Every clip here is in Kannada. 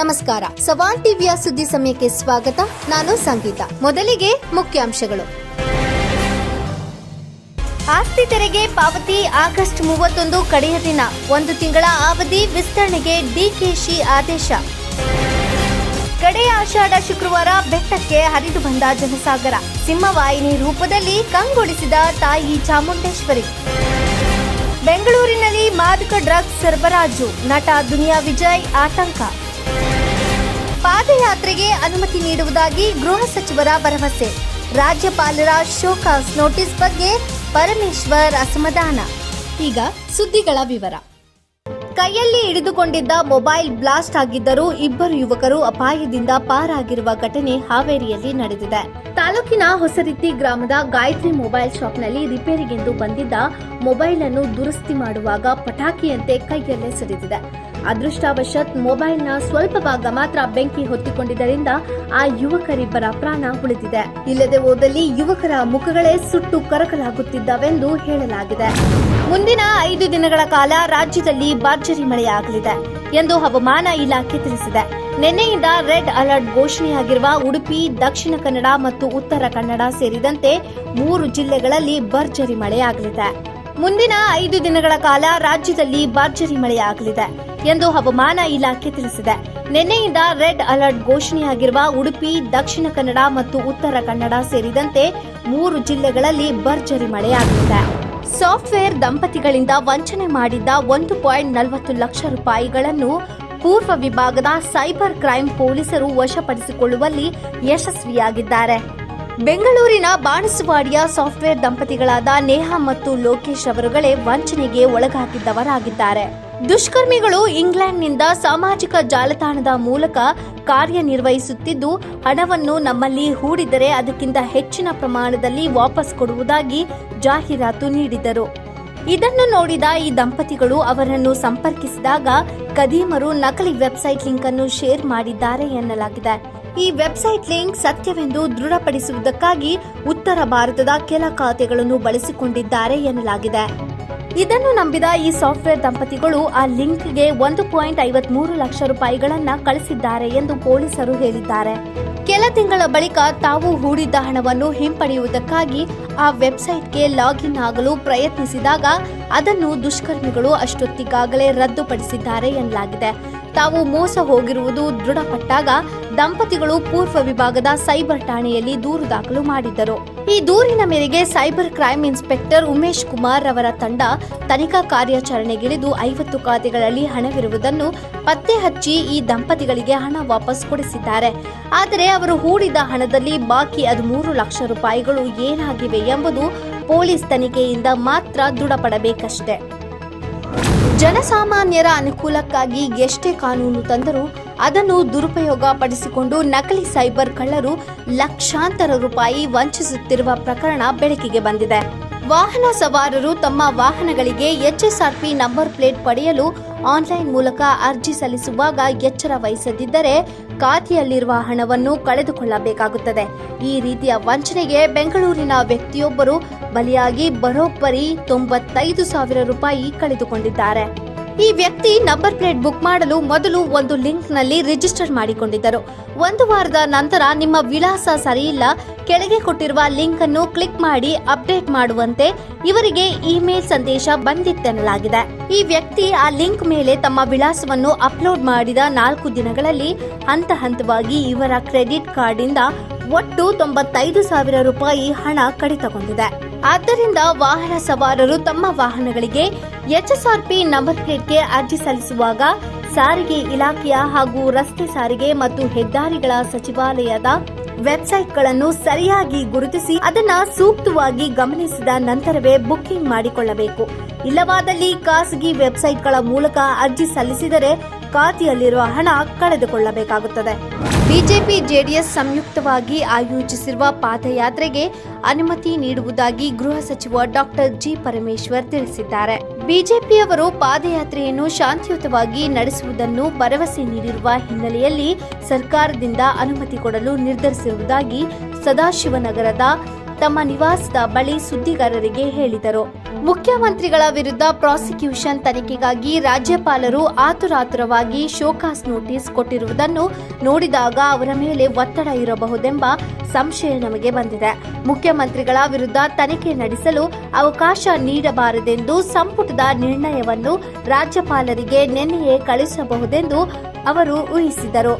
ನಮಸ್ಕಾರ. ಸವಾನ್ ಟಿವಿಯ ಸುದ್ದಿ ಸಮಯಕ್ಕೆ ಸ್ವಾಗತ. ನಾನು ಸಂಗೀತ. ಮೊದಲಿಗೆ ಮುಖ್ಯಾಂಶಗಳು. ಆಸ್ತಿ ತೆರಿಗೆ ಪಾವತಿ ಆಗಸ್ಟ್ ಮೂವತ್ತೊಂದು ಕಡೆಯ ದಿನ. ಒಂದು ತಿಂಗಳ ಅವಧಿ ವಿಸ್ತರಣೆಗೆ ಡಿಕೆಶಿ ಆದೇಶ. ಕಡೆಯ ಆಷಾಢ ಶುಕ್ರವಾರ ಬೆಟ್ಟಕ್ಕೆ ಹರಿದು ಬಂದ ಜನಸಾಗರ. ಸಿಂಹವಾಹಿನಿ ರೂಪದಲ್ಲಿ ಕಂಗೊಳಿಸಿದ ತಾಯಿ ಚಾಮುಂಡೇಶ್ವರಿ. ಬೆಂಗಳೂರಿನಲ್ಲಿ ಮಾದಕ ಡ್ರಗ್ಸ್ ಸರಬರಾಜು. ನಟ ದುನಿಯಾ ವಿಜಯ್ ಆತಂಕ. ಪಾದಯಾತ್ರೆಗೆ ಅನುಮತಿ ನೀಡುವುದಾಗಿ ಗೃಹ ಸಚಿವರ ಭರವಸೆ. ರಾಜ್ಯಪಾಲರ ಶೋಕಾಸ್ ನೋಟಿಸ್ ಬಗ್ಗೆ ಪರಮೇಶ್ವರ್ ಅಸಮಾಧಾನ. ಈಗ ಸುದ್ದಿಗಳ ವಿವರ. ಕೈಯಲ್ಲಿ ಹಿಡಿದುಕೊಂಡಿದ್ದ ಮೊಬೈಲ್ ಬ್ಲಾಸ್ಟ್ ಆಗಿದ್ದರೂ ಇಬ್ಬರು ಯುವಕರು ಅಪಾಯದಿಂದ ಪಾರಾಗಿರುವ ಘಟನೆ ಹಾವೇರಿಯಲ್ಲಿ ನಡೆದಿದೆ. ತಾಲೂಕಿನ ಹೊಸರಿತ್ತಿ ಗ್ರಾಮದ ಗಾಯತ್ರಿ ಮೊಬೈಲ್ ಶಾಪ್ನಲ್ಲಿ ರಿಪೇರಿಗೆಂದು ಬಂದಿದ್ದ ಮೊಬೈಲ್ ಅನ್ನು ದುರಸ್ತಿ ಮಾಡುವಾಗ ಪಟಾಕಿಯಂತೆ ಕೈಯಲ್ಲೇ ಸಿಡಿದಿದೆ ಅದೃಷ್ಟವಶತ್ ಮೊಬೈಲ್ನ ಸ್ವಲ್ಪ ಭಾಗ ಮಾತ್ರ ಬೆಂಕಿ ಹೊತ್ತಿಕೊಂಡಿದ್ದರಿಂದ ಆ ಯುವಕರಿಬ್ಬರ ಪ್ರಾಣ ಉಳಿದಿದೆ. ಇಲ್ಲದೆ ಹೋದಲ್ಲಿ ಯುವಕರ ಮುಖಗಳೇ ಸುಟ್ಟು ಕರಕಲಾಗುತ್ತಿದ್ದವೆಂದು ಹೇಳಲಾಗಿದೆ. ಮುಂದಿನ ಐದು ದಿನಗಳ ಕಾಲ ರಾಜ್ಯದಲ್ಲಿ ಭರ್ಜರಿ ಮಳೆಯಾಗಲಿದೆ ಎಂದು ಹವಾಮಾನ ಇಲಾಖೆ ತಿಳಿಸಿದೆ. ನಿನ್ನೆಯಿಂದ ರೆಡ್ ಅಲರ್ಟ್ ಘೋಷಣೆಯಾಗಿರುವ ಉಡುಪಿ, ದಕ್ಷಿಣ ಕನ್ನಡ ಮತ್ತು ಉತ್ತರ ಕನ್ನಡ ಸೇರಿದಂತೆ ಮೂರು ಜಿಲ್ಲೆಗಳಲ್ಲಿ ಭರ್ಜರಿ ಮಳೆಯಾಗಲಿದೆ. ಮುಂದಿನ ಐದು ದಿನಗಳ ಕಾಲ ರಾಜ್ಯದಲ್ಲಿ ಭರ್ಜರಿ ಮಳೆಯಾಗಲಿದೆ. ಎಂದು ಹವಾಮಾನ ಇಲಾಖೆ ತಿಳಿಸಿದೆ. ನಿನ್ನೆಯಿಂದ ರೆಡ್ ಅಲರ್ಟ್ ಘೋಷಣೆಯಾಗಿರುವ ಉಡುಪಿ, ದಕ್ಷಿಣ ಕನ್ನಡ ಮತ್ತು ಉತ್ತರ ಕನ್ನಡ ಸೇರಿದಂತೆ ಮೂರು ಜಿಲ್ಲೆಗಳಲ್ಲಿ ಭರ್ಜರಿ ಮಳೆಯಾಗಲಿದೆ. ಸಾಫ್ಟ್ವೇರ್ ದಂಪತಿಗಳಿಂದ ವಂಚನೆ ಮಾಡಿದ್ದ ಒಂದು ಪಾಯಿಂಟ್ ನಲವತ್ತು ಲಕ್ಷ ರೂಪಾಯಿಗಳನ್ನು ಪೂರ್ವ ವಿಭಾಗದ ಸೈಬರ್ ಕ್ರೈಂ ಪೊಲೀಸರು ವಶಪಡಿಸಿಕೊಳ್ಳುವಲ್ಲಿ ಯಶಸ್ವಿಯಾಗಿದ್ದಾರೆ. ಬೆಂಗಳೂರಿನ ಬಾಣಸವಾಡಿಯ ಸಾಫ್ಟ್ವೇರ್ ದಂಪತಿಗಳಾದ ನೇಹಾ ಮತ್ತು ಲೋಕೇಶ್ ಅವರುಗಳೇ ವಂಚನೆಗೆ ಒಳಗಾಗಿದ್ದವರಾಗಿದ್ದಾರೆ. ದುಷ್ಕರ್ಮಿಗಳು ಇಂಗ್ಲೆಂಡ್ನಿಂದ ಸಾಮಾಜಿಕ ಜಾಲತಾಣದ ಮೂಲಕ ಕಾರ್ಯನಿರ್ವಹಿಸುತ್ತಿದ್ದು, ಹಣವನ್ನು ನಮ್ಮಲ್ಲಿ ಹೂಡಿದರೆ ಅದಕ್ಕಿಂತ ಹೆಚ್ಚಿನ ಪ್ರಮಾಣದಲ್ಲಿ ವಾಪಸ್ ಕೊಡುವುದಾಗಿ ಜಾಹೀರಾತು ನೀಡಿದರು. ಇದನ್ನು ನೋಡಿದ ಈ ದಂಪತಿಗಳು ಅವರನ್ನು ಸಂಪರ್ಕಿಸಿದಾಗ ಕದೀಮರು ನಕಲಿ ವೆಬ್ಸೈಟ್ ಲಿಂಕ್ ಅನ್ನು ಶೇರ್ ಮಾಡಿದ್ದಾರೆ ಎನ್ನಲಾಗಿದೆ. ಈ ವೆಬ್ಸೈಟ್ ಲಿಂಕ್ ಸತ್ಯವೆಂದು ದೃಢಪಡಿಸುವುದಕ್ಕಾಗಿ ಉತ್ತರ ಭಾರತದ ಕೆಲ ಖಾತೆಗಳನ್ನು ಬಳಸಿಕೊಂಡಿದ್ದಾರೆ ಎನ್ನಲಾಗಿದೆ. ಇದನ್ನು ನಂಬಿದ ಈ ಸಾಫ್ಟ್ವೇರ್ ದಂಪತಿಗಳು ಆ ಲಿಂಕ್ಗೆ ಒಂದು ಪಾಯಿಂಟ್ ಐವತ್ಮೂರು ಲಕ್ಷ ರೂಪಾಯಿಗಳನ್ನ ಕಳಿಸಿದ್ದಾರೆ ಎಂದು ಪೊಲೀಸರು ಹೇಳಿದ್ದಾರೆ. ಕೆಲ ತಿಂಗಳ ಬಳಿಕ ತಾವು ಹೂಡಿದ್ದ ಹಣವನ್ನು ಹಿಂಪಡೆಯುವುದಕ್ಕಾಗಿ ಆ ವೆಬ್ಸೈಟ್ಗೆ ಲಾಗಿನ್ ಆಗಲು ಪ್ರಯತ್ನಿಸಿದಾಗ ಅದನ್ನು ದುಷ್ಕರ್ಮಿಗಳು ಅಷ್ಟೊತ್ತಿಗಾಗಲೇ ರದ್ದುಪಡಿಸಿದ್ದಾರೆ ಎನ್ನಲಾಗಿದೆ. ತಾವು ಮೋಸ ಹೋಗಿರುವುದು ದೃಢಪಟ್ಟಾಗ ದಂಪತಿಗಳು ಪೂರ್ವ ವಿಭಾಗದ ಸೈಬರ್ ಠಾಣೆಯಲ್ಲಿ ದೂರು ದಾಖಲು ಮಾಡಿದ್ದರು. ಈ ದೂರಿನ ಮೇರೆಗೆ cyber crime inspector Umesh Kumar ಅವರ ತಂಡ ತನಿಖಾ ಕಾರ್ಯಾಚರಣೆಗಿಳಿದು ಐವತ್ತು ಖಾತೆಗಳಲ್ಲಿ ಹಣವಿರುವುದನ್ನು ಪತ್ತೆ ಹಚ್ಚಿ ಈ ದಂಪತಿಗಳಿಗೆ ಹಣ ವಾಪಸ್ ಕೊಡಿಸಿದ್ದಾರೆ. ಆದರೆ ಅವರು ಹೂಡಿದ ಹಣದಲ್ಲಿ ಬಾಕಿ ಹದಿಮೂರು ಲಕ್ಷ ರೂಪಾಯಿಗಳು ಏನಾಗಿವೆ ಎಂಬುದು ಪೊಲೀಸ್ ತನಿಖೆಯಿಂದ ಮಾತ್ರ ದೃಢಪಡಬೇಕಷ್ಟೆ. ಜನಸಾಮಾನ್ಯರ ಅನುಕೂಲಕ್ಕಾಗಿ ಎಷ್ಟೇ ಕಾನೂನು ತಂದರೂ ಅದನ್ನು ದುರುಪಯೋಗ ಪಡಿಸಿಕೊಂಡು ನಕಲಿ ಸೈಬರ್ ಕಳ್ಳರು ಲಕ್ಷಾಂತರ ರೂಪಾಯಿ ವಂಚಿಸುತ್ತಿರುವ ಪ್ರಕರಣ ಬೆಳಕಿಗೆ ಬಂದಿದೆ. ವಾಹನ ಸವಾರರು ತಮ್ಮ ವಾಹನಗಳಿಗೆ ಎಚ್ಎಸ್ಆರ್ಪಿ ನಂಬರ್ ಪ್ಲೇಟ್ ಪಡೆಯಲು ಆನ್ಲೈನ್ ಮೂಲಕ ಅರ್ಜಿ ಸಲ್ಲಿಸುವಾಗ ಎಚ್ಚರ ವಹಿಸದಿದ್ದರೆ ಖಾತೆಯಲ್ಲಿರುವ ಹಣವನ್ನು ಕಳೆದುಕೊಳ್ಳಬೇಕಾಗುತ್ತದೆ. ಈ ರೀತಿಯ ವಂಚನೆಗೆ ಬೆಂಗಳೂರಿನ ವ್ಯಕ್ತಿಯೊಬ್ಬರು ಬಲಿಯಾಗಿ ಬರೋಬ್ಬರಿ ತೊಂಬತ್ತೈದು ಸಾವಿರ ರೂಪಾಯಿ ಕಳೆದುಕೊಂಡಿದ್ದಾರೆ. ಈ ವ್ಯಕ್ತಿ ನಂಬರ್ ಪ್ಲೇಟ್ ಬುಕ್ ಮಾಡಲು ಮೊದಲು ಒಂದು ಲಿಂಕ್ನಲ್ಲಿ ರಿಜಿಸ್ಟರ್ ಮಾಡಿಕೊಂಡಿದ್ದರು. ಒಂದು ವಾರದ ನಂತರ ನಿಮ್ಮ ವಿಳಾಸ ಸರಿಯಿಲ್ಲ, ಕೆಳಗೆ ಕೊಟ್ಟಿರುವ ಲಿಂಕ್ ಅನ್ನು ಕ್ಲಿಕ್ ಮಾಡಿ ಅಪ್ಡೇಟ್ ಮಾಡುವಂತೆ ಇವರಿಗೆ ಇಮೇಲ್ ಸಂದೇಶ ಬಂದಿತ್ತೆನ್ನಲಾಗಿದೆ. ಈ ವ್ಯಕ್ತಿ ಆ ಲಿಂಕ್ ಮೇಲೆ ತಮ್ಮ ವಿಳಾಸವನ್ನು ಅಪ್ಲೋಡ್ ಮಾಡಿದ ನಾಲ್ಕು ದಿನಗಳಲ್ಲಿ ಹಂತ ಹಂತವಾಗಿ ಇವರ ಕ್ರೆಡಿಟ್ ಕಾರ್ಡ್ ಇಂದ ಒಟ್ಟು ತೊಂಬತ್ತೈದು ಸಾವಿರ ರೂಪಾಯಿ ಹಣ ಕಡಿತಗೊಂಡಿದೆ. ಆದ್ದರಿಂದ ವಾಹನ ಸವಾರರು ತಮ್ಮ ವಾಹನಗಳಿಗೆ ಎಚ್ಎಸ್ಆರ್ಪಿ ನಂಬರ್ ಪ್ಲೇಟ್ಗೆ ಅರ್ಜಿ ಸಲ್ಲಿಸುವಾಗ ಸಾರಿಗೆ ಇಲಾಖೆಯ ಹಾಗೂ ರಸ್ತೆ ಸಾರಿಗೆ ಮತ್ತು ಹೆದ್ದಾರಿಗಳ ಸಚಿವಾಲಯದ ವೆಬ್ಸೈಟ್ಗಳನ್ನು ಸರಿಯಾಗಿ ಗುರುತಿಸಿ ಅದನ್ನು ಸೂಕ್ತವಾಗಿ ಗಮನಿಸಿದ ನಂತರವೇ ಬುಕ್ಕಿಂಗ್ ಮಾಡಿಕೊಳ್ಳಬೇಕು. ಇಲ್ಲವಾದಲ್ಲಿ ಖಾಸಗಿ ವೆಬ್ಸೈಟ್ಗಳ ಮೂಲಕ ಅರ್ಜಿ ಸಲ್ಲಿಸಿದರೆ ಖಾತೆಯಲ್ಲಿರುವ ಹಣ ಕಳೆದುಕೊಳ್ಳಬೇಕಾಗುತ್ತದೆ. ಬಿಜೆಪಿ ಜೆಡಿಎಸ್ ಸಂಯುಕ್ತವಾಗಿ ಆಯೋಜಿಸಿರುವ ಪಾದಯಾತ್ರೆಗೆ ಅನುಮತಿ ನೀಡುವುದಾಗಿ ಗೃಹ ಸಚಿವ ಡಾಕ್ಟರ್ ಜಿ ಪರಮೇಶ್ವರ್ ತಿಳಿಸಿದ್ದಾರೆ. ಬಿಜೆಪಿಯವರು ಪಾದಯಾತ್ರೆಯನ್ನು ಶಾಂತಿಯುತವಾಗಿ ನಡೆಸುವುದನ್ನು ಭರವಸೆ ನೀಡಿರುವ ಹಿನ್ನೆಲೆಯಲ್ಲಿ ಸರ್ಕಾರದಿಂದ ಅನುಮತಿ ಕೊಡಲು ನಿರ್ಧರಿಸಿರುವುದಾಗಿ ಸದಾಶಿವನಗರದ ತಮ್ಮ ನಿವಾಸದ ಬಳಿ ಸುದ್ದಿಗಾರರಿಗೆ ಹೇಳಿದರು. ಮುಖ್ಯಮಂತ್ರಿಗಳ ವಿರುದ್ಧ ಪ್ರಾಸಿಕ್ಯೂಷನ್ ತನಿಖೆಗಾಗಿ ರಾಜ್ಯಪಾಲರು ಆತುರಾತುರವಾಗಿ ಶೋಕಾಸ್ ನೋಟಿಸ್ ಕೊಟ್ಟಿರುವುದನ್ನು ನೋಡಿದಾಗ ಅವರ ಮೇಲೆ ಒತ್ತಡ ಇರಬಹುದೆಂಬ ಸಂಶಯ ನಮಗೆ ಬಂದಿದೆ. ಮುಖ್ಯಮಂತ್ರಿಗಳ ವಿರುದ್ಧ ತನಿಖೆ ನಡೆಸಲು ಅವಕಾಶ ನೀಡಬಾರದೆಂದು ಸಂಪುಟದ ನಿರ್ಣಯವನ್ನು ರಾಜ್ಯಪಾಲರಿಗೆ ನಿನ್ನೆಯೇ ಕಳುಹಿಸಬಹುದೆಂದು ಅವರು ಊಹಿಸಿದರು.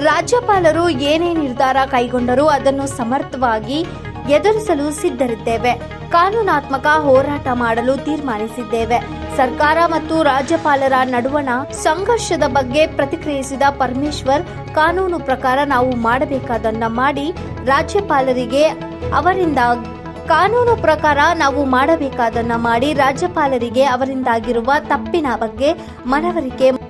ರಾಜ್ಯಪಾಲರು ಏನೇ ನಿರ್ಧಾರ ಕೈಗೊಂಡರೂ ಅದನ್ನು ಸಮರ್ಥವಾಗಿ ಎದುರಿಸಲು ಸಿದ್ಧರಿದ್ದೇವೆ. ಕಾನೂನಾತ್ಮಕ ಹೋರಾಟ ಮಾಡಲು ತೀರ್ಮಾನಿಸಿದ್ದೇವೆ. ಸರ್ಕಾರ ಮತ್ತು ರಾಜ್ಯಪಾಲರ ನಡುವಣ ಸಂಘರ್ಷದ ಬಗ್ಗೆ ಪ್ರತಿಕ್ರಿಯಿಸಿದ ಪರಮೇಶ್ವರ್, ಕಾನೂನು ಪ್ರಕಾರ ನಾವು ಮಾಡಬೇಕಾದನ್ನ ಮಾಡಿ ರಾಜ್ಯಪಾಲರಿಗೆ ಅವರಿಂದ, ಕಾನೂನು ಪ್ರಕಾರ ನಾವು ಮಾಡಬೇಕಾದನ್ನ ಮಾಡಿ ರಾಜ್ಯಪಾಲರಿಗೆ ಅವರಿಂದಾಗಿರುವ ತಪ್ಪಿನ ಬಗ್ಗೆ ಮನವರಿಕೆ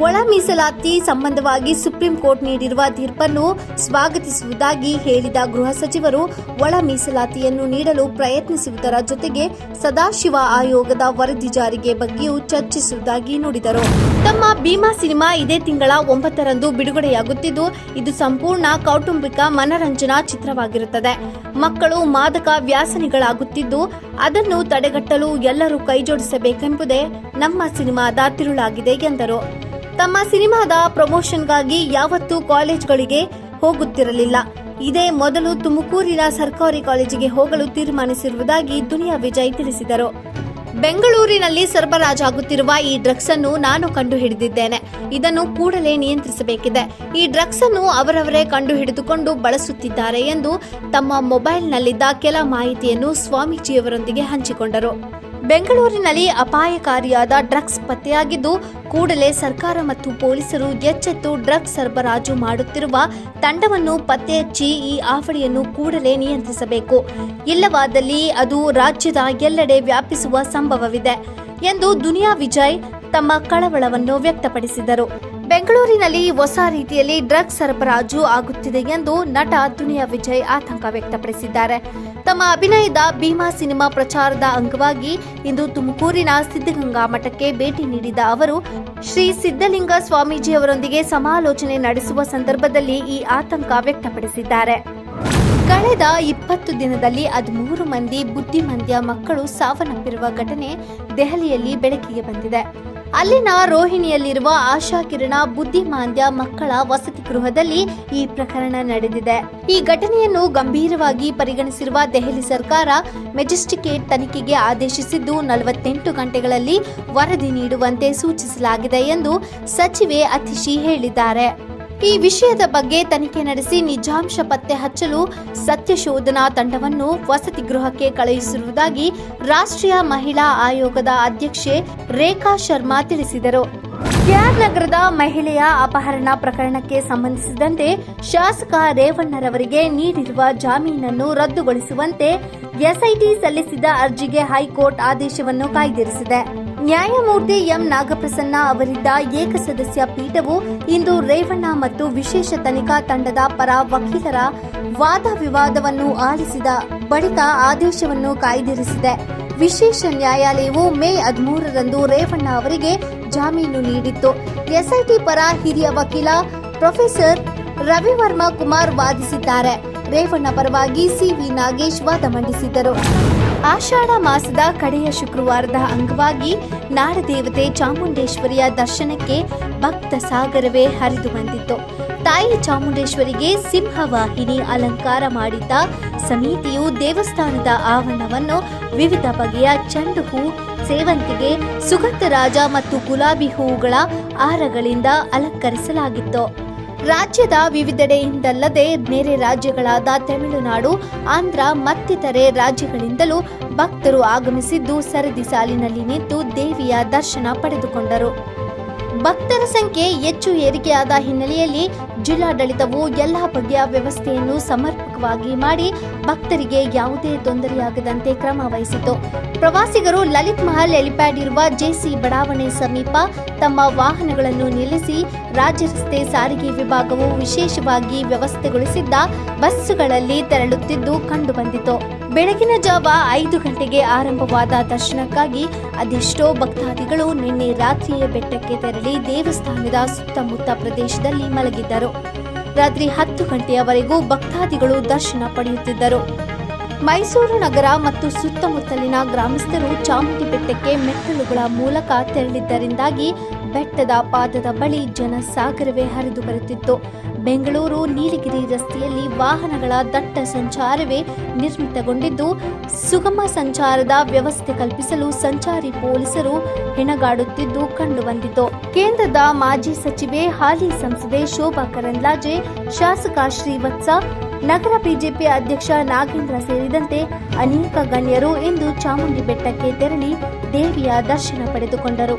ಒಳ ಮೀಸಲಾತಿ ಸಂಬಂಧವಾಗಿ ಸುಪ್ರೀಂ ಕೋರ್ಟ್ ನೀಡಿರುವ ತೀರ್ಪನ್ನು ಸ್ವಾಗತಿಸುವುದಾಗಿ ಹೇಳಿದ ಗೃಹ ಸಚಿವರು, ಒಳ ಮೀಸಲಾತಿಯನ್ನು ನೀಡಲು ಪ್ರಯತ್ನಿಸುವುದರ ಜೊತೆಗೆ ಸದಾಶಿವ ಆಯೋಗದ ವರದಿ ಜಾರಿಗೆ ಬಗ್ಗೆಯೂ ಚರ್ಚಿಸುವುದಾಗಿ ನುಡಿದರು. ತಮ್ಮ ಭೀಮಾ ಸಿನಿಮಾ ಇದೇ ತಿಂಗಳ ಒಂಬತ್ತರಂದು ಬಿಡುಗಡೆಯಾಗುತ್ತಿದ್ದು, ಇದು ಸಂಪೂರ್ಣ ಕೌಟುಂಬಿಕ ಮನರಂಜನಾ ಚಿತ್ರವಾಗಿರುತ್ತದೆ. ಮಕ್ಕಳು ಮಾದಕ ವ್ಯಾಸನಿಗಳಾಗುತ್ತಿದ್ದು, ಅದನ್ನು ತಡೆಗಟ್ಟಲು ಎಲ್ಲರೂ ಕೈಜೋಡಿಸಬೇಕೆಂಬುದೇ ನಮ್ಮ ಸಿನಿಮಾದ ತಿರುಳಾಗಿದೆ ಎಂದರು. ತಮ್ಮ ಸಿನಿಮಾದ ಪ್ರಮೋಷನ್ಗಾಗಿ ಯಾವತ್ತೂ ಕಾಲೇಜ್ಗಳಿಗೆ ಹೋಗುತ್ತಿರಲಿಲ್ಲ. ಇದೇ ಮೊದಲು ತುಮಕೂರಿನ ಸರ್ಕಾರಿ ಕಾಲೇಜಿಗೆ ಹೋಗಲು ತೀರ್ಮಾನಿಸಿರುವುದಾಗಿ ದುನಿಯಾ ವಿಜಯ್ ತಿಳಿಸಿದರು. ಬೆಂಗಳೂರಿನಲ್ಲಿ ಸರಬರಾಜಾಗುತ್ತಿರುವ ಈ ಡ್ರಗ್ಸ್ ಅನ್ನು ನಾನು ಕಂಡುಹಿಡಿದಿದ್ದೇನೆ. ಇದನ್ನು ಕೂಡಲೇ ನಿಯಂತ್ರಿಸಬೇಕಿದೆ. ಈ ಡ್ರಗ್ಸ್ ಅನ್ನು ಅವರವರೇ ಕಂಡುಹಿಡಿದುಕೊಂಡು ಬಳಸುತ್ತಿದ್ದಾರೆ ಎಂದು ತಮ್ಮ ಮೊಬೈಲ್ನಲ್ಲಿದ್ದ ಕೆಲ ಮಾಹಿತಿಯನ್ನು ಸ್ವಾಮೀಜಿಯವರೊಂದಿಗೆ ಹಂಚಿಕೊಂಡರು. ಬೆಂಗಳೂರಿನಲ್ಲಿ ಅಪಾಯಕಾರಿಯಾದ ಡ್ರಗ್ಸ್ ಪತ್ತೆಯಾಗಿದ್ದು, ಕೂಡಲೇ ಸರ್ಕಾರ ಮತ್ತು ಪೊಲೀಸರು ಎಚ್ಚೆತ್ತು ಡ್ರಗ್ಸ್ ಸರಬರಾಜು ಮಾಡುತ್ತಿರುವ ತಂಡವನ್ನು ಪತ್ತೆ ಹಚ್ಚಿ ಈ ಆವಳಿಯನ್ನು ಕೂಡಲೇ ನಿಯಂತ್ರಿಸಬೇಕು. ಇಲ್ಲವಾದಲ್ಲಿ ಅದು ರಾಜ್ಯದ ಎಲ್ಲೆಡೆ ವ್ಯಾಪಿಸುವ ಸಂಭವವಿದೆ ಎಂದು ದುನಿಯಾ ವಿಜಯ್ ತಮ್ಮ ಕಳವಳವನ್ನು ವ್ಯಕ್ತಪಡಿಸಿದರು. ಬೆಂಗಳೂರಿನಲ್ಲಿ ಹೊಸ ರೀತಿಯಲ್ಲಿ ಡ್ರಗ್ ಸರಬರಾಜು ಆಗುತ್ತಿದೆ ಎಂದು ನಟ ದುನಿಯಾ ವಿಜಯ್ ಆತಂಕ ವ್ಯಕ್ತಪಡಿಸಿದ್ದಾರೆ. ತಮ್ಮ ಅಭಿನಯದ ಭೀಮಾ ಸಿನಿಮಾ ಪ್ರಚಾರದ ಅಂಗವಾಗಿ ಇಂದು ತುಮಕೂರಿನ ಸಿದ್ಧಗಂಗಾ ಮಠಕ್ಕೆ ಭೇಟಿ ನೀಡಿದ ಅವರು, ಶ್ರೀ ಸಿದ್ಧಲಿಂಗ ಸ್ವಾಮೀಜಿಯವರೊಂದಿಗೆ ಸಮಾಲೋಚನೆ ನಡೆಸುವ ಸಂದರ್ಭದಲ್ಲಿ ಈ ಆತಂಕ ವ್ಯಕ್ತಪಡಿಸಿದ್ದಾರೆ. ಕಳೆದ ಇಪ್ಪತ್ತು ದಿನದಲ್ಲಿ ಹದಿಮೂರು ಮಂದಿ ಬುದ್ಧಿಮಂದ್ಯ ಮಕ್ಕಳು ಸಾವನ್ನಪ್ಪಿರುವ ಘಟನೆ ದೆಹಲಿಯಲ್ಲಿ ಬೆಳಕಿಗೆ ಬಂದಿದೆ. ಅಲ್ಲಿನ ರೋಹಿಣಿಯಲ್ಲಿರುವ ಆಶಾ ಕಿರಣ, ಬುದ್ಧಿಮಾಂದ್ಯ ಮಕ್ಕಳ ವಸತಿ ಗೃಹದಲ್ಲಿ ಈ ಪ್ರಕರಣ ನಡೆದಿದೆ. ಈ ಘಟನೆಯನ್ನು ಗಂಭೀರವಾಗಿ ಪರಿಗಣಿಸಿರುವ ದೆಹಲಿ ಸರ್ಕಾರ ಮೆಜೆಸ್ಟಿಕೇಟ್ ತನಿಖೆಗೆ ಆದೇಶಿಸಿದ್ದು, ನಲವತ್ತೆಂಟು ಗಂಟೆಗಳಲ್ಲಿ ವರದಿ ನೀಡುವಂತೆ ಸೂಚಿಸಲಾಗಿದೆ ಎಂದು ಸಚಿವೆ ಅತಿಶಿ ಹೇಳಿದ್ದಾರೆ. ಈ ವಿಷಯದ ಬಗ್ಗೆ ತನಿಖೆ ನಡೆಸಿ ನಿಜಾಂಶ ಪತ್ತೆ ಹಚ್ಚಲು ಸತ್ಯಶೋಧನಾ ತಂಡವನ್ನು ವಸತಿ ಗೃಹಕ್ಕೆ ಕಳುಹಿಸಿರುವುದಾಗಿ ರಾಷ್ಟ್ರೀಯ ಮಹಿಳಾ ಆಯೋಗದ ಅಧ್ಯಕ್ಷೆ ರೇಖಾ ಶರ್ಮಾ ತಿಳಿಸಿದರು. ಕೆಆರ್ ನಗರದ ಮಹಿಳೆಯ ಅಪಹರಣ ಪ್ರಕರಣಕ್ಕೆ ಸಂಬಂಧಿಸಿದಂತೆ ಶಾಸಕ ರೇವಣ್ಣರವರಿಗೆ ನೀಡಿರುವ ಜಾಮೀನನ್ನು ರದ್ದುಗೊಳಿಸುವಂತೆ ಎಸ್ಐಟಿ ಸಲ್ಲಿಸಿದ ಅರ್ಜಿಗೆ ಹೈಕೋರ್ಟ್ ಆದೇಶವನ್ನು ಕಾಯ್ದಿರಿಸಿದೆ. ನ್ಯಾಯಮೂರ್ತಿ ಎಂ ನಾಗಪ್ರಸನ್ನ ಅವರಿದ್ದ ಏಕಸದಸ್ಯ ಪೀಠವು ಇಂದು ರೇವಣ್ಣ ಮತ್ತು ವಿಶೇಷ ತನಿಖಾ ತಂಡದ ಪರ ವಕೀಲರ ವಾದ ವಿವಾದವನ್ನು ಆಲಿಸಿದ ಬಳಿಕ ಆದೇಶವನ್ನು ಕಾಯ್ದಿರಿಸಿದೆ. ವಿಶೇಷ ನ್ಯಾಯಾಲಯವು ಮೇ ಹದಿಮೂರರಂದು ರೇವಣ್ಣ ಅವರಿಗೆ ಜಾಮೀನು ನೀಡಿತ್ತು. ಎಸ್ಐಟಿ ಪರ ಹಿರಿಯ ವಕೀಲ ಪ್ರೊಫೆಸರ್ ರವಿವರ್ಮ ಕುಮಾರ್ ವಾದಿಸಿದ್ದಾರೆ. ರೇವಣ್ಣ ಪರವಾಗಿ ಸಿವಿ ನಾಗೇಶ್ ವಾದ ಮಂಡಿಸಿದ್ದರು. ಆಷಾಢ ಮಾಸದ ಕಡೆಯ ಶುಕ್ರವಾರದ ಅಂಗವಾಗಿ ನಾಡದೇವತೆ ಚಾಮುಂಡೇಶ್ವರಿಯ ದರ್ಶನಕ್ಕೆ ಭಕ್ತ ಸಾಗರವೇ ಹರಿದು ಬಂದಿತ್ತು. ತಾಯಿ ಚಾಮುಂಡೇಶ್ವರಿಗೆ ಸಿಂಹವಾಹಿನಿ ಅಲಂಕಾರ ಮಾಡಿದ್ದ ಸಮಿತಿಯು ದೇವಸ್ಥಾನದ ಆವರಣವನ್ನು ವಿವಿಧ ಬಗೆಯ ಚೆಂಡು ಹೂ, ಸೇವಂತಿಗೆ, ಸುಗಂಧರಾಜ ಮತ್ತು ಗುಲಾಬಿ ಹೂವುಗಳ ಹಾರಗಳಿಂದ ಅಲಂಕರಿಸಲಾಗಿತ್ತು. ರಾಜ್ಯದ ವಿವಿಧೆಡೆಯಿಂದಲ್ಲದೆ ನೆರೆ ರಾಜ್ಯಗಳಾದ ತಮಿಳುನಾಡು, ಆಂಧ್ರ ಮತ್ತಿತರೆ ರಾಜ್ಯಗಳಿಂದಲೂ ಭಕ್ತರು ಆಗಮಿಸಿದ್ದು ಸರದಿ ಸಾಲಿನಲ್ಲಿ ನಿಂತು ದೇವಿಯ ದರ್ಶನ ಪಡೆದುಕೊಂಡರು. ಭಕ್ತರ ಸಂಖ್ಯೆ ಹೆಚ್ಚು ಏರಿಕೆಯಾದ ಹಿನ್ನೆಲೆಯಲ್ಲಿ ಜಿಲ್ಲಾಡಳಿತವು ಎಲ್ಲ ಬಗೆಯ ವ್ಯವಸ್ಥೆಯನ್ನು ಸಮರ್ಪಕವಾಗಿ ಮಾಡಿ ಭಕ್ತರಿಗೆ ಯಾವುದೇ ತೊಂದರೆಯಾಗದಂತೆ ಕ್ರಮ ವಹಿಸಿತು. ಪ್ರವಾಸಿಗರು ಲಲಿತ್ ಮಹಲ್ ಹೆಲಿಪ್ಯಾಡ್ ಇರುವ ಜೆಸಿ ಬಡಾವಣೆ ಸಮೀಪ ತಮ್ಮ ವಾಹನಗಳನ್ನು ನಿಲ್ಲಿಸಿ ರಾಜ್ಯ ರಸ್ತೆ ಸಾರಿಗೆ ವಿಭಾಗವು ವಿಶೇಷವಾಗಿ ವ್ಯವಸ್ಥೆಗೊಳಿಸಿದ್ದ ಬಸ್ಸುಗಳಲ್ಲಿ ತೆರಳುತ್ತಿದ್ದು ಕಂಡುಬಂದಿತು. ಬೆಳಗಿನ ಜಾವ ಐದು ಗಂಟೆಗೆ ಆರಂಭವಾದ ದರ್ಶನಕ್ಕಾಗಿ ಅದೆಷ್ಟೋ ಭಕ್ತಾದಿಗಳು ನಿನ್ನೆ ರಾತ್ರಿಯೇ ಬೆಟ್ಟಕ್ಕೆ ತೆರಳಿ ದೇವಸ್ಥಾನದ ಸುತ್ತಮುತ್ತ ಪ್ರದೇಶದಲ್ಲಿ ಮಲಗಿದ್ದರು. ರಾತ್ರಿ ಹತ್ತು ಗಂಟೆಯವರೆಗೂ ಭಕ್ತಾದಿಗಳು ದರ್ಶನ ಪಡೆಯುತ್ತಿದ್ದರು. ಮೈಸೂರು ನಗರ ಮತ್ತು ಸುತ್ತಮುತ್ತಲಿನ ಗ್ರಾಮಸ್ಥರು ಚಾಮುಂಡಿ ಬೆಟ್ಟಕ್ಕೆ ಮೆಟ್ಟಲುಗಳ ಮೂಲಕ ತೆರಳಿದ್ದರಿಂದಾಗಿ ಬೆಟ್ಟದ ಪಾದದ ಬಳಿ ಜನಸಾಗರವೇ ಹರಿದು ಬರುತ್ತಿತ್ತು. ಬೆಂಗಳೂರು ನೀಲಗಿರಿ ರಸ್ತೆಯಲ್ಲಿ ವಾಹನಗಳ ದಟ್ಟ ಸಂಚಾರವೇ ನಿರ್ಮಿತಗೊಂಡಿದ್ದು, ಸುಗಮ ಸಂಚಾರದ ವ್ಯವಸ್ಥೆ ಕಲ್ಪಿಸಲು ಸಂಚಾರಿ ಪೊಲೀಸರು ಹೆಣಗಾಡುತ್ತಿದ್ದು ಕಂಡುಬಂದಿತು. ಕೇಂದ್ರದ ಮಾಜಿ ಸಚಿವೆ ಹಾಲಿ ಸಂಸದೆ ಶೋಭಾ ಕರಂದ್ಲಾಜೆ, ಶಾಸಕ ಶ್ರೀವತ್ಸ ನಗರ ಬಿಜೆಪಿ ಅಧ್ಯಕ್ಷ ನಾಗೇಂದ್ರ ಸೇರಿದಂತೆ ಅನೇಕ ಗಣ್ಯರು ಇಂದು ಚಾಮುಂಡಿ ಬೆಟ್ಟಕ್ಕೆ ತೆರಳಿ ದೇವಿಯ ದರ್ಶನ ಪಡೆದುಕೊಂಡರು.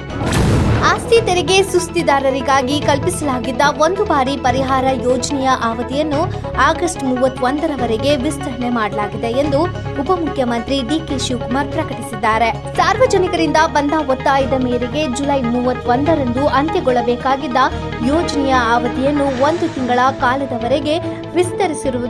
ಆಸ್ತಿ ತೆರಿಗೆ ಸುಸ್ತಿದಾರರಿಗಾಗಿ ಕಲ್ಪಿಸಲಾಗಿದ್ದ ಒಂದು ಬಾರಿ ಪರಿಹಾರ ಯೋಜನೆಯ ಅವಧಿಯನ್ನು ಆಗಸ್ಟ್ ಮೂವತ್ತೊಂದರವರೆಗೆ ವಿಸ್ತರಣೆ ಮಾಡಲಾಗಿದೆ ಎಂದು ಉಪಮುಖ್ಯಮಂತ್ರಿ ಡಿಕೆ ಶಿವಕುಮಾರ್ ಪ್ರಕಟಿಸಿದ್ದಾರೆ. ಸಾರ್ವಜನಿಕರಿಂದ ಬಂದ ಒತ್ತಾಯದ ಮೇರೆಗೆ ಜುಲೈ ಮೂವತ್ತೊಂದರಂದು ಅಂತ್ಯಗೊಳ್ಳಬೇಕಾಗಿದ್ದ ಯೋಜನೆಯ ಅವಧಿಯನ್ನು ಒಂದು ತಿಂಗಳ ಕಾಲದವರೆಗೆ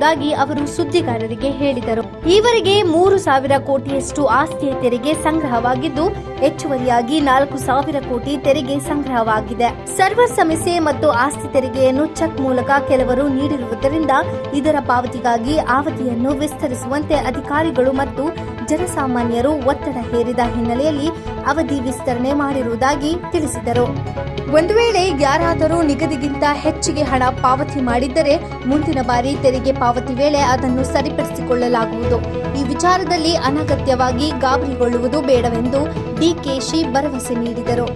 ವಿಸ್ತರಿಸಿರುವುದಾಗಿ ಅವರು ಸುದ್ದಿಗಾರರಿಗೆ ಹೇಳಿದರು. ಈವರೆಗೆ ಮೂರು ಸಾವಿರ ಕೋಟಿಯಷ್ಟು ಆಸ್ತಿಯ ತೆರಿಗೆ ಸಂಗ್ರಹವಾಗಿದ್ದು, ಹೆಚ್ಚುವರಿಯಾಗಿ ನಾಲ್ಕು ಸಾವಿರ ಕೋಟಿ ತೆರಿಗೆ ಸಂಗ್ರಹವಾಗಿದೆ. ಸರ್ವ ಸಮಸ್ಯೆ ಮತ್ತು ಆಸ್ತಿ ತೆರಿಗೆಯನ್ನು ಚೆಕ್ ಮೂಲಕ ಕೆಲವರು ನೀಡಿರುವುದರಿಂದ ಇದರ ಪಾವತಿಗಾಗಿ ಅವಧಿಯನ್ನು ವಿಸ್ತರಿಸುವಂತೆ ಅಧಿಕಾರಿಗಳು ಮತ್ತು ಜನಸಾಮಾನ್ಯರು ಒತ್ತಡ ಹೇರಿದ ಹಿನ್ನೆಲೆಯಲ್ಲಿ ಅವಧಿ ವಿಸ್ತರಣೆ ಮಾಡಿರುವುದಾಗಿ ತಿಳಿಸಿದರು. ಒಂದು ವೇಳೆ ಯಾರಾದರೂ ನಿಗದಿಗಿಂತ ಹೆಚ್ಚಿಗೆ ಹಣ ಪಾವತಿ ಮಾಡಿದ್ದರೆ ಮುಂದಿನ ಬಾರಿ ತೆರಿಗೆ ಪಾವತಿ ವೇಳೆ ಅದನ್ನು ಸರಿಪಡಿಸಿಕೊಳ್ಳಲಾಗುವುದು. ಈ ವಿಚಾರದಲ್ಲಿ ಅನಗತ್ಯವಾಗಿ ಗಾಬರಿಗೊಳ್ಳುವುದು ಬೇಡವೆಂದು ಡಿಕೆಶಿ ಭರವಸೆ ನೀಡಿದರು.